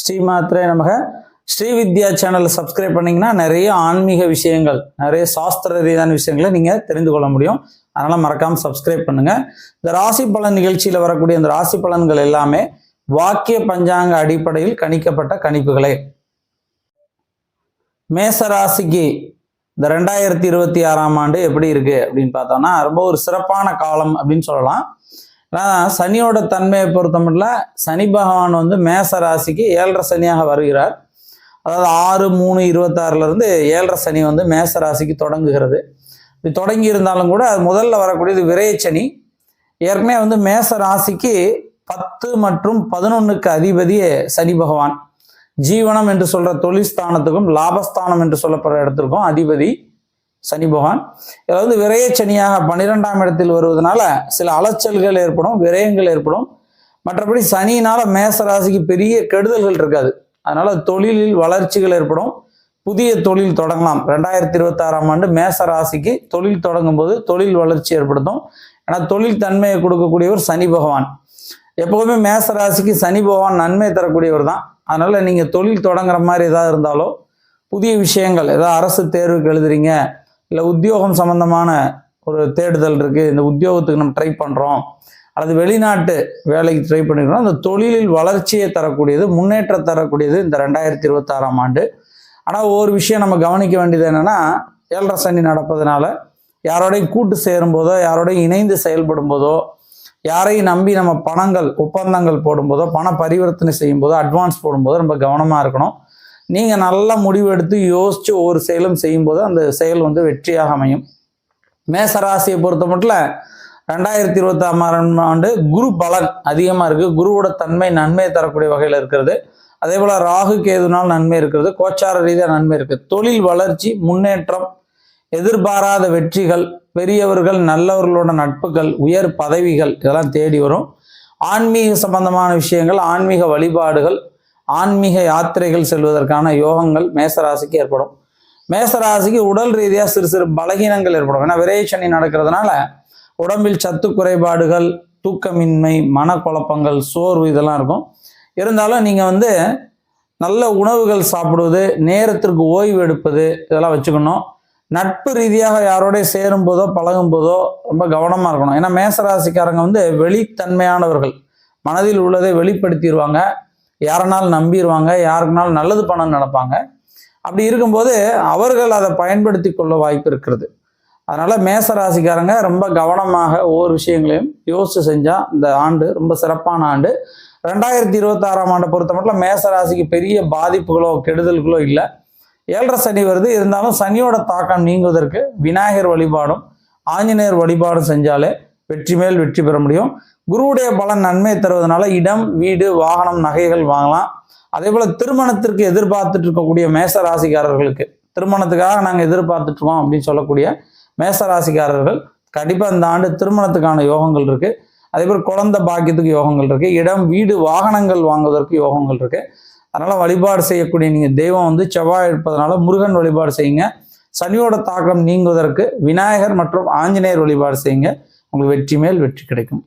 ஸ்ரீமாத்ரே நமக. ஸ்ரீ வித்யா சேனலை சப்ஸ்கிரைப் பண்ணிங்கன்னா நிறைய ஆன்மீக விஷயங்கள் நிறைய சாஸ்திர ரீதியான விஷயங்களை நீங்கள் தெரிந்து கொள்ள முடியும். அதனால் மறக்காமல் சப்ஸ்கிரைப் பண்ணுங்கள் இந்த ராசி பலன் நிகழ்ச்சியில் வரக்கூடிய இந்த ராசி பலன்கள் எல்லாமே வாக்கிய பஞ்சாங்க அடிப்படையில் கணிக்கப்பட்ட கணிப்புகளே. மேச ராசிக்கு இந்த ரெண்டாயிரத்தி இருபத்தி ஆறாம் ஆண்டு எப்படி இருக்குது அப்படின்னு பார்த்தோம்னா ரொம்ப ஒரு சிறப்பான காலம் அப்படின்னு சொல்லலாம். ஆனால் சனியோட தன்மையை பொறுத்த மட்டும் சனி பகவான் வந்து மேச ராசிக்கு ஏழரை சனியாக வருகிறார். அதாவது ஆறு மூணு இருபத்தாறுலேருந்து ஏழரை சனி வந்து மேச ராசிக்கு தொடங்குகிறது. இப்படி தொடங்கி இருந்தாலும் கூட அது முதல்ல வரக்கூடியது விரயச்சனி ஏற்கனவே வந்து மேச ராசிக்கு பத்து மற்றும் பதினொன்றுக்கு அதிபதியே சனி பகவான். ஜீவனம் என்று சொல்கிற தொழில் ஸ்தானத்துக்கும் லாபஸ்தானம் என்று சொல்லப்படுற இடத்திற்கும் அதிபதி. சனி பகவான். இதில் வந்து விரயச்சனியாக பன்னிரெண்டாம் இடத்தில் வருவதனால சில அலைச்சல்கள் ஏற்படும் விரயங்கள் ஏற்படும். மற்றபடி சனியினால மேச ராசிக்கு பெரிய கெடுதல்கள் இருக்காது. அதனால தொழிலில் வளர்ச்சிகள் ஏற்படும். புதிய தொழில் தொடங்கலாம். ரெண்டாயிரத்தி இருபத்தாறாம் ஆண்டு மேச ராசிக்கு தொழில் தொடங்கும் போது தொழில் வளர்ச்சி ஏற்படுத்தும். ஏன்னா தொழில் தன்மையை கொடுக்கக்கூடியவர் சனி பகவான். எப்போவுமே மேச ராசிக்கு சனி பகவான் நன்மை தரக்கூடியவர் தான். அதனால நீங்க தொழில் தொடங்குற மாதிரி ஏதாவது இருந்தாலோ புதிய விஷயங்கள் ஏதாவது அரசு தேர்வுக்கு எழுதுறீங்க இல்லை உத்தியோகம் சம்மந்தமான ஒரு தேடுதல் இருக்குது இந்த உத்தியோகத்துக்கு நம்ம ட்ரை பண்ணுறோம் அல்லது வெளிநாட்டு வேலைக்கு ட்ரை பண்ணிக்கிறோம் அந்த தொழிலில் வளர்ச்சியை தரக்கூடியது முன்னேற்றம் தரக்கூடியது இந்த ரெண்டாயிரத்தி இருபத்தாறாம் ஆண்டு. ஆனால் ஒரு விஷயம் நம்ம கவனிக்க வேண்டியது என்னென்னா ஏழரை சனி நடப்பதனால யாரோடையும் கூட்டு சேரும் போதோ யாரோடையும் இணைந்து செயல்படும் போதோ யாரையும் நம்பி நம்ம பணங்கள் ஒப்பந்தங்கள் போடும்போதோ பண பரிவர்த்தனை செய்யும் போதோ அட்வான்ஸ் போடும்போதோ ரொம்ப கவனமாக இருக்கணும். நீங்கள் நல்ல முடிவெடுத்து யோசித்து ஒவ்வொரு செயலும் செய்யும்போது அந்த செயல் வந்து வெற்றியாக அமையும். மேசராசியை பொறுத்த மட்டும் ரெண்டாயிரத்தி இருபத்தாம் ஆண்டு குரு பலன் அதிகமாக இருக்குது குருவோட தன்மை நன்மை தரக்கூடிய வகையில் இருக்கிறது. அதே போல் ராகு கேதுனால் நன்மை இருக்கிறது. கோச்சார ரீதியாக நன்மை இருக்குது தொழில் வளர்ச்சி முன்னேற்றம் எதிர்பாராத வெற்றிகள் பெரியவர்கள் நல்லவர்களோட நட்புகள் உயர் பதவிகள் இதெல்லாம் தேடி வரும். ஆன்மீக சம்பந்தமான விஷயங்கள் ஆன்மீக வழிபாடுகள் ஆன்மீக யாத்திரைகள் செல்வதற்கான யோகங்கள் மேசராசிக்கு ஏற்படும். மேசராசிக்கு உடல் ரீதியாக சிறு சிறு பலகீனங்கள் ஏற்படும். ஏன்னா சனி நடக்கிறதுனால உடம்பில் சத்து குறைபாடுகள் தூக்கமின்மை மனக்குழப்பங்கள் சோர்வு இதெல்லாம் இருக்கும். இருந்தாலும் நீங்கள் வந்து நல்ல உணவுகள் சாப்பிடுவது நேரத்திற்கு ஓய்வு எடுப்பது இதெல்லாம் வச்சுக்கணும். நட்பு ரீதியாக யாரோடய சேரும் போதோ பழகும் போதோ ரொம்ப கவனமாக இருக்கணும். ஏன்னா மேசராசிக்காரங்க வந்து வெளித்தன்மையானவர்கள். மனதில் உள்ளதை வெளிப்படுத்திடுவாங்க யாரனாலும் நம்பிடுவாங்க யாருக்குனாலும் நல்லது பண்ணணும்னு நினைப்பாங்க. அப்படி இருக்கும்போது அவர்கள் அதை பயன்படுத்தி கொள்ள வாய்ப்பு இருக்கிறது. அதனால் மேச ராசிக்காரங்க ரொம்ப கவனமாக ஒவ்வொரு விஷயங்களையும் யோசித்து செஞ்சால் இந்த ஆண்டு ரொம்ப சிறப்பான ஆண்டு. ரெண்டாயிரத்தி இருபத்தாறாம் ஆண்டை பொறுத்த மட்டும் மேச ராசிக்கு பெரிய பாதிப்புகளோ கெடுதல்களோ இல்லை. ஏழரை சனி வருது. இருந்தாலும் சனியோட தாக்கம் நீங்குவதற்கு விநாயகர் வழிபாடும் ஆஞ்சநேயர் வழிபாடும் செஞ்சாலே வெற்றி மேல் வெற்றி பெற முடியும். குருவுடைய பலன் நன்மை தருவதனால இடம் வீடு வாகனம் நகைகள் வாங்கலாம். அதே போல திருமணத்திற்கு எதிர்பார்த்துட்டு இருக்கக்கூடிய மேச ராசிக்காரர்களுக்கு திருமணத்துக்காக நாங்கள் எதிர்பார்த்துட்டுருவோம் அப்படின்னு சொல்லக்கூடிய மேச ராசிக்காரர்கள் கண்டிப்பாக இந்த ஆண்டு திருமணத்துக்கான யோகங்கள் இருக்கு. அதே போல் குழந்தை பாக்கியத்துக்கு யோகங்கள் இருக்கு. இடம் வீடு வாகனங்கள் வாங்குவதற்கு யோகங்கள் இருக்கு. அதனால வழிபாடு செய்யக்கூடிய நீங்கள் தெய்வம் வந்து செவ்வாய் இருப்பதனால முருகன் வழிபாடு செய்யுங்க. சனியோட தாக்கம் நீங்குவதற்கு விநாயகர் மற்றும் ஆஞ்சநேயர் வழிபாடு செய்யுங்க. உங்களுக்கு வெற்றி மேல் வெற்றி கிடைக்கும்.